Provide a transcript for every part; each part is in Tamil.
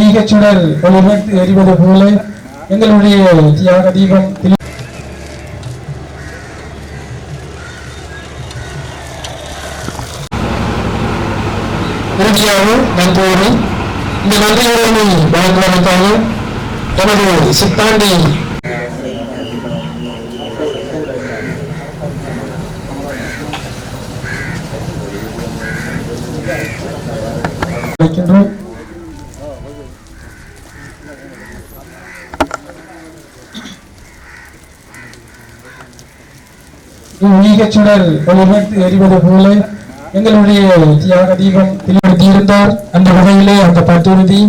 ஈகச்சுடர் ஒளிர்வெட்டு எரிவது போல எங்களுடைய தியாக தீபம் இறுதியாக நன்றி இந்த நன்றியுடன் வழங்குவதற்காக எமது சித்தாண்டி ஈகச்சுடர் ஒளிர்விட்டு எரிவது போல எங்களுடைய தியாக தீபம் தெளிவுபடுத்தி அந்த வகையிலே அந்த பத்துறுதி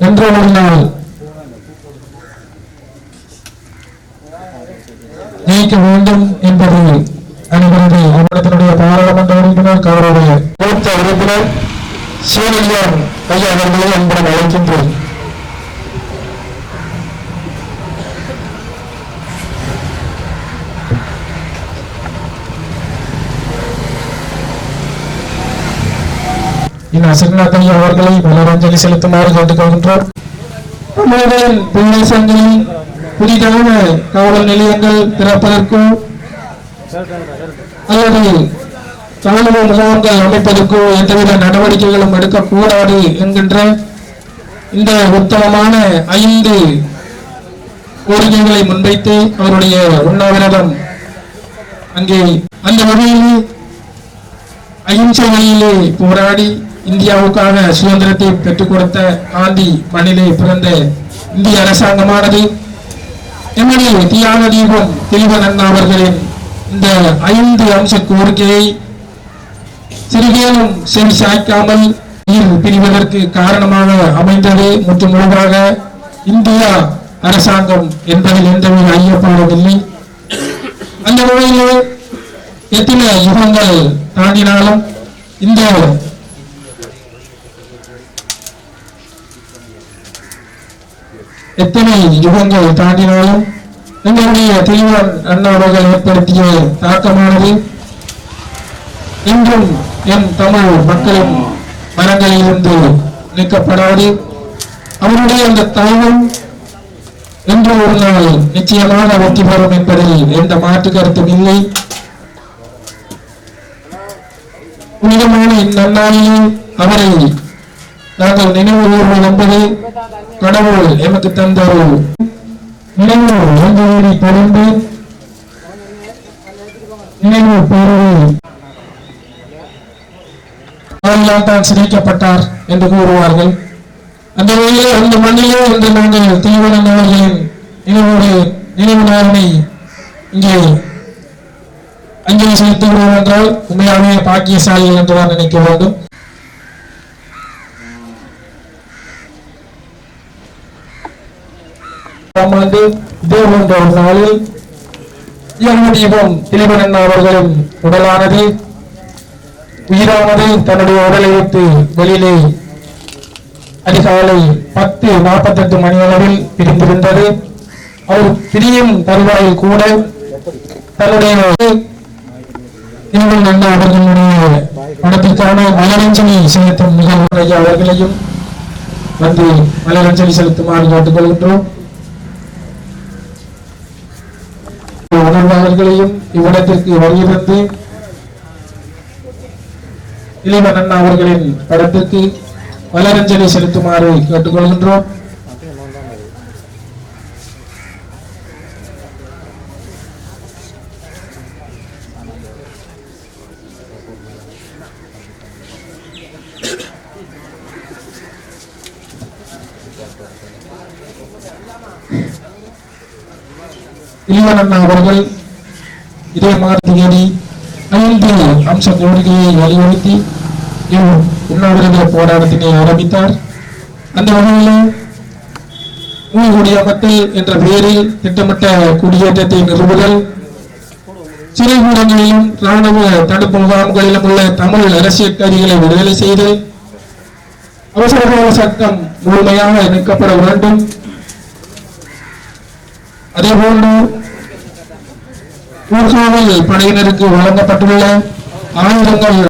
நன்று ஒரு நாள் நீக்க வேண்டும் என்பது அனைவரது அவரத்தினுடைய பாராளுமன்ற உறுப்பினர் கவருடைய மூத்த உறுப்பினர் சீனியர் ஐயா அவர்களை அன்புடன் அழைக்கின்றேன். என் சிறுநாத் ஐயா அவர்களை மலரஞ்சலி செலுத்துமாறு கேட்டுக்கொள்கின்றோம் தமிழர்கள் புதிதான காவல் நிலையங்கள் திறப்பதற்கும் அல்லது ராணுவ முகாம்கள் அமைப்பதற்கோ எந்தவித நடவடிக்கைகளும் எடுக்கக்கூடாது என்கின்ற இந்த உத்தமமான ஐந்து கோரிக்கைகளை முன்வைத்து அவருடைய உண்ணாவிரதம் அங்கே அந்த வகையில் அகிம்சை வழியிலே போராடி இந்தியாவுக்காக சுதந்திரத்தை பெற்றுக் கொடுத்த காந்தி மண்ணிலே பிறந்த இந்திய அரசாங்கமானது எம்முடைய தியாக தீபம் திலீபன் அவர்களின் இந்த ஐந்து அம்ச கோரிக்கையை சிறுகேலும் செவி சாய்க்காமல் நீர் பிரிவதற்கு காரணமாக அமைந்தது மற்றும் முழுவதாக இந்தியா அரசாங்கம் என்பதில் எந்தவித ஐயப்பாடும் இல்லை. அந்த வகையிலே எத்தனை யுகங்கள் தாண்டினாலும் இந்த எத்தனை யுகங்கள் தாண்டினாலும் எங்களுடைய தெய்வ அண்ணா அவர்கள் ஏற்படுத்திய தாக்கமானது இன்றும் என் தமிழ் மக்களின் மனங்களிலிருந்து நீக்கப்படாது. அவருடைய அந்த தாகம் இன்று ஒரு நாள் நிச்சயமாக வெற்றி பெறும் என்பதில் எந்த மாற்று கருத்தும் இல்லை. புனிதமான இந்நன்னாளிலே அவரை நாங்கள் நினைவு கூறுவோம் என்பது கடவுள் எமக்கு தந்த ஒரு நினைவு ஓங்கோடி தொடர்ந்து நினைவு பேரவை தான் சிரிக்கப்பட்டார் என்று கூறுவார்கள். அந்த வகையிலே அந்த மண்ணிலே இன்று நாங்கள் தீவன அவர்களின் நினைவோடு நினைவு நாளினை இங்கே அஞ்சலி செலுத்துகிறோம் என்றால் உண்மையாகவே பாக்கியசாலிகள் என்றுதான் நினைக்க வேண்டும். ஆண்டு இதே போன்ற ஒரு நாளில் இயல்பு தீபம் திலீபன் அவர்களின் உடலானது உயிரானது தன்னுடைய உடலை விட்டு வெளியிலே அதிகாலை பத்து நாற்பத்தி எட்டு மணி அளவில் பிரிந்திருந்தது. அவர் பிரியும் தருவாயில் கூட தன்னுடைய திலீபன் அண்ணா அவர்களுடைய படத்திற்கான மலரஞ்சலி செலுத்தும் நிகழ்வு அவர்களையும் வந்து மலரஞ்சலி செலுத்துமாறு கேட்டுக்கொள்கின்றோம். உணர்வாளர்களையும் இவ்விடத்திற்கு வருகிறது இளைவன் அண்ணா அவர்களின் படத்திற்கு மலரஞ்சலி செலுத்துமாறு கேட்டுக்கொள்கின்றோம் இளைவன் அண்ணா அவர்கள் இதே மாதிரி ஐந்து அம்ச கோரிக்கையை வலியுறுத்தி உண்ணாவிரத போராட்டத்தினை ஆரம்பித்தார். அந்த வகையில் மூணு மக்கள் என்ற பெயரில் திட்டமிட்ட குடியேற்றத்தை நிறுவுதல் சிறைக்கூடங்களிலும் ராணுவ தடுப்பு முகாம்களிலும் உள்ள தமிழ் அரசியல் கைதிகளை விடுதலை செய்து அவசரகால சட்டம் முழுமையாக நீக்கப்பட வேண்டும். அதேபோன்று ஊர்காவல் படையினருக்கு வழங்கப்பட்டுள்ள ஆயுதங்கள்